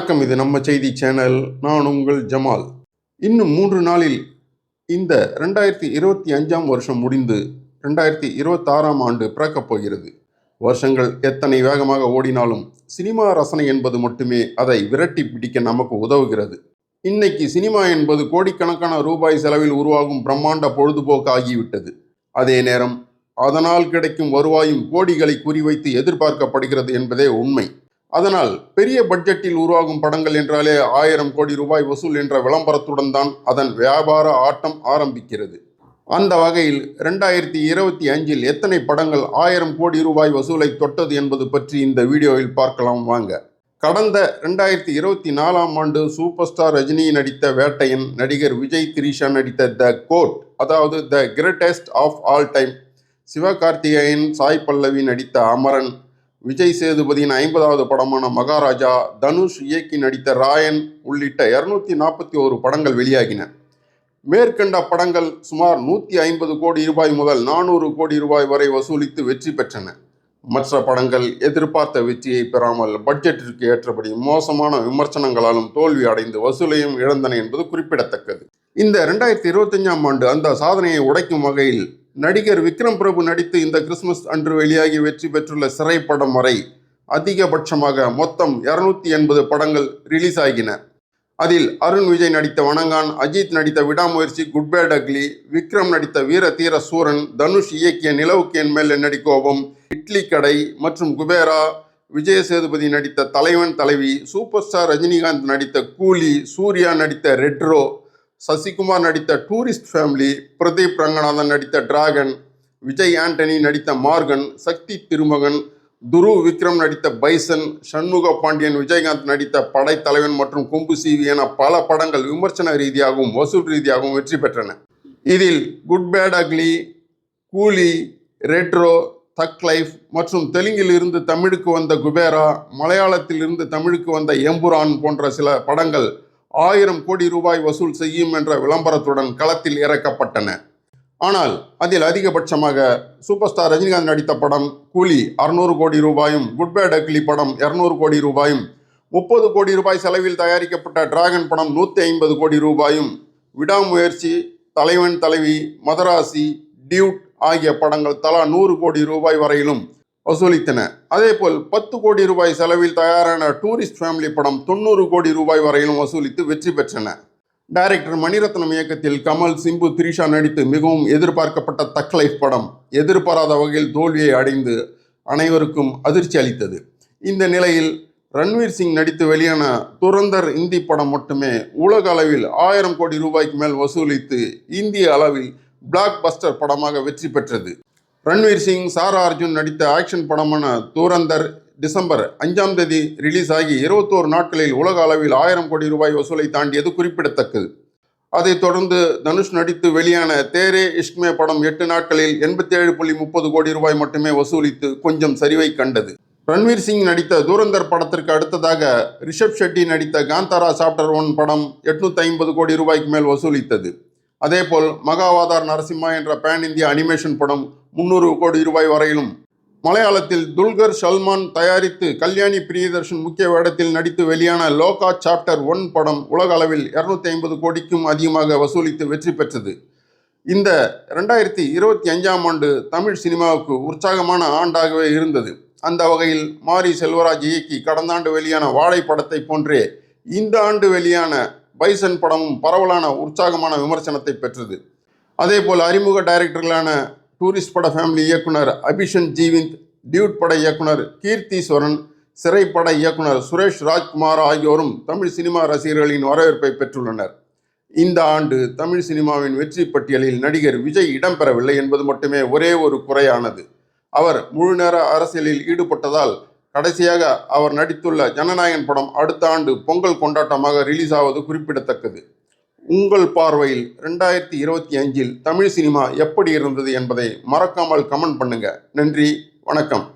வணக்கம் இது நம்ம செய்தி சேனல். நான் உங்கள் ஜமால். இன்னும் மூன்று நாளில் இந்த ரெண்டாயிரத்தி இருபத்தி அஞ்சாம் வருஷம் முடிந்து ரெண்டாயிரத்தி இருபத்தாறாம் ஆண்டு பிறக்கப் போகிறது. வருஷங்கள் எத்தனை வேகமாக ஓடினாலும் சினிமா ரசனை என்பது மட்டுமே அதை விரட்டி பிடிக்க நமக்கு உதவுகிறது. இன்னைக்கு சினிமா என்பது கோடிக்கணக்கான ரூபாய் செலவில் உருவாகும் பிரம்மாண்ட பொழுதுபோக்கு ஆகிவிட்டது. அதே நேரம் அதனால் கிடைக்கும் வருவாயும் கோடிகளை குறிவைத்து எதிர்பார்க்கப்படுகிறது என்பதே உண்மை. அதனால் பெரிய பட்ஜெட்டில் உருவாகும் படங்கள் என்றாலே ஆயிரம் கோடி ரூபாய் வசூல் என்ற விளம்பரத்துடன் தான் அதன் வியாபார ஆட்டம் ஆரம்பிக்கிறது. அந்த வகையில் ரெண்டாயிரத்தி இருபத்தி அஞ்சில் எத்தனை படங்கள் ஆயிரம் கோடி ரூபாய் வசூலை தொட்டது என்பது பற்றி இந்த வீடியோவில் பார்க்கலாம் வாங்க. கடந்த ரெண்டாயிரத்தி இருபத்தி நாலாம் ஆண்டு சூப்பர் ஸ்டார் ரஜினி நடித்த வேட்டையன் நடிகர் விஜய் திரிஷா நடித்த த கோட் அதாவது the greatest of all time Sivakarthikeyan Sai Pallavi நடித்த அமரன் விஜய் சேதுபதியின் ஐம்பதாவது படமான மகாராஜா தனுஷ் இயக்கி நடித்த ராயன் உள்ளிட்ட இருநூத்தி நாற்பத்தி ஒரு படங்கள் வெளியாகின. மேற்கண்ட படங்கள் சுமார் நூற்றி ஐம்பது கோடி ரூபாய் முதல் நானூறு கோடி ரூபாய் வரை வசூலித்து வெற்றி பெற்றன. மற்ற படங்கள் எதிர்பார்த்த வெற்றியை பெறாமல் பட்ஜெட்டிற்கு ஏற்றபடி மோசமான விமர்சனங்களாலும் தோல்வி அடைந்து வசூலையும் இழந்தன என்பது குறிப்பிடத்தக்கது. இந்த ரெண்டாயிரத்தி இருபத்தஞ்சாம் ஆண்டு அந்த சாதனையை உடைக்கும் வகையில் நடிகர் விக்ரம் பிரபு நடித்து இந்த கிறிஸ்துமஸ் அன்று வெளியாகி வெற்றி பெற்றுள்ள சிறைப்படம் வரை அதிகபட்சமாக மொத்தம் இருநூத்தி எண்பது படங்கள் ரிலீஸ் ஆகின. அதில் அருண் விஜய் நடித்த வணங்கான் அஜித் நடித்த விடாமுயற்சி குட் பேட் அக்லி விக்ரம் நடித்த வீர தீர சூரன் தனுஷ் இயக்கிய நிலவுக்கு என் மேல் என்னடி கோபம் இட்லி கடை மற்றும் குபேரா விஜய சேதுபதி நடித்த தலைவன் தலைவி சூப்பர் ஸ்டார் ரஜினிகாந்த் நடித்த கூலி சூர்யா நடித்த ரெட்ரோ சசிகுமார் நடித்த டூரிஸ்ட் ஃபேமிலி பிரதீப் ரங்கநாதன் நடித்த டிராகன் விஜய் ஆண்டனி நடித்த மார்கன் சக்தி திருமகன் துரு விக்ரம் நடித்த பைசன் சண்முக பாண்டியன் விஜயகாந்த் நடித்த படைத்தலைவன் மற்றும் கும்பு சிவி என பல படங்கள் விமர்சன ரீதியாகவும் வசூல் ரீதியாகவும் வெற்றி பெற்றன. இதில் good bad ugly Coolie retro thug life மற்றும் தெலுங்கில் இருந்து தமிழுக்கு வந்த குபேரா மலையாளத்தில் இருந்து தமிழுக்கு வந்த எம்புரான் போன்ற சில படங்கள் ஆயிரம் கோடி ரூபாய் வசூல் செய்யும் என்ற விளம்பரத்துடன் களத்தில் இறக்கப்பட்டன. ஆனால் அதில் அதிகபட்சமாக சூப்பர் ஸ்டார் ரஜினிகாந்த் நடித்த படம் கூலி அறுநூறு கோடி ரூபாயும் குட் பேட் அக்லி படம் இரநூறு கோடி ரூபாயும் முப்பது கோடி ரூபாய் செலவில் தயாரிக்கப்பட்ட டிராகன் படம் நூற்றி ஐம்பது கோடி ரூபாயும் விடாமுயற்சி தலைவன் தலைவி மதராசி டியூட் ஆகிய படங்கள் தலா நூறு கோடி ரூபாய் வரையிலும் வசூலித்தன. அதேபோல் பத்து கோடி ரூபாய் செலவில் தயாரான டூரிஸ்ட் ஃபேமிலி படம் தொண்ணூறு கோடி ரூபாய் வரையிலும் வசூலித்து வெற்றி பெற்றன. டைரக்டர் மணிரத்னம் இயக்கத்தில் கமல் சிம்பு திரிஷா நடித்து மிகவும் எதிர்பார்க்கப்பட்ட தக் லைஃப் படம் எதிர்பாராத வகையில் தோல்வியை அடைந்து அனைவருக்கும் அதிர்ச்சி அளித்தது. இந்த நிலையில் ரன்வீர் சிங் நடித்து வெளியான துரந்தர் இந்தி படம் மட்டுமே உலக அளவில் ஆயிரம் கோடி ரூபாய்க்கு மேல் வசூலித்து இந்திய அளவில் பிளாக் பஸ்டர் படமாக வெற்றி பெற்றது. ரன்வீர் சிங் சாரா அர்ஜுன் நடித்த ஆக்ஷன் படமான தூரந்தர் டிசம்பர் அஞ்சாம் தேதி ரிலீஸ் ஆகி இருபத்தோரு நாட்களில் உலக அளவில் ஆயிரம் கோடி ரூபாய் வசூலை தாண்டியது குறிப்பிடத்தக்கது. அதைத் தொடர்ந்து தனுஷ் நடித்து வெளியான தேரே இஷ்க்மே படம் எட்டு நாட்களில் எண்பத்தி ஏழு புள்ளி முப்பது கோடி ரூபாய் மட்டுமே வசூலித்து கொஞ்சம் சரிவை கண்டது. ரன்வீர் சிங் நடித்த தூரந்தர் படத்திற்கு அடுத்ததாக ரிஷப் ஷெட்டி நடித்த காந்தாரா சாப்டர் ஒன் படம் எட்நூத்தி ஐம்பது கோடி ரூபாய்க்கு மேல் வசூலித்தது. அதேபோல் மகாவாதார் நரசிம்மா என்ற பேன் இந்திய அனிமேஷன் படம் முன்னூறு கோடி ரூபாய் வரையிலும். மலையாளத்தில் துல்கர் சல்மான் தயாரித்து கல்யாணி பிரியதர்ஷன் முக்கிய வேடத்தில் நடித்து வெளியான லோகா சாப்டர் ஒன் படம் உலக அளவில் இருநூத்தி ஐம்பது கோடிக்கும் அதிகமாக வசூலித்து வெற்றி பெற்றது. இந்த ரெண்டாயிரத்தி இருபத்தி அஞ்சாம் ஆண்டு தமிழ் சினிமாவுக்கு உற்சாகமான ஆண்டாகவே இருந்தது. அந்த வகையில் மாரி செல்வராஜ் இயக்கி கடந்த ஆண்டு வெளியான வாழை படத்தை போன்றே இந்த ஆண்டு வெளியான பைசன் படமும் பரவலான உற்சாகமான விமர்சனத்தை பெற்றது. அதேபோல் அறிமுக டைரக்டர்களான டூரிஸ்ட் பட ஃபேமிலி இயக்குனர் அபிஷன் ஜீவிந்த் டியூட் பட இயக்குனர் கீர்த்தீஸ்வரன் சிறைப்பட இயக்குனர் சுரேஷ் ராஜ்குமார் ஆகியோரும் தமிழ் சினிமா ரசிகர்களின் வரவேற்பை பெற்றுள்ளனர். இந்த ஆண்டு தமிழ் சினிமாவின் வெற்றி பட்டியலில் நடிகர் விஜய் இடம்பெறவில்லை என்பது மட்டுமே ஒரே ஒரு குறையானது. அவர் முழு நேர அரசியலில் ஈடுபட்டதால் கடைசியாக அவர் நடித்துள்ள ஜனநாயகன் படம் அடுத்த ஆண்டு பொங்கல் கொண்டாட்டமாக ரிலீஸ் ஆவது குறிப்பிடத்தக்கது. உங்கள் பார்வையில் ரெண்டாயிரத்தி இருபத்தி அஞ்சில் தமிழ் சினிமா எப்படி இருந்தது என்பதை மறக்காமல் கமெண்ட் பண்ணுங்க. நன்றி வணக்கம்.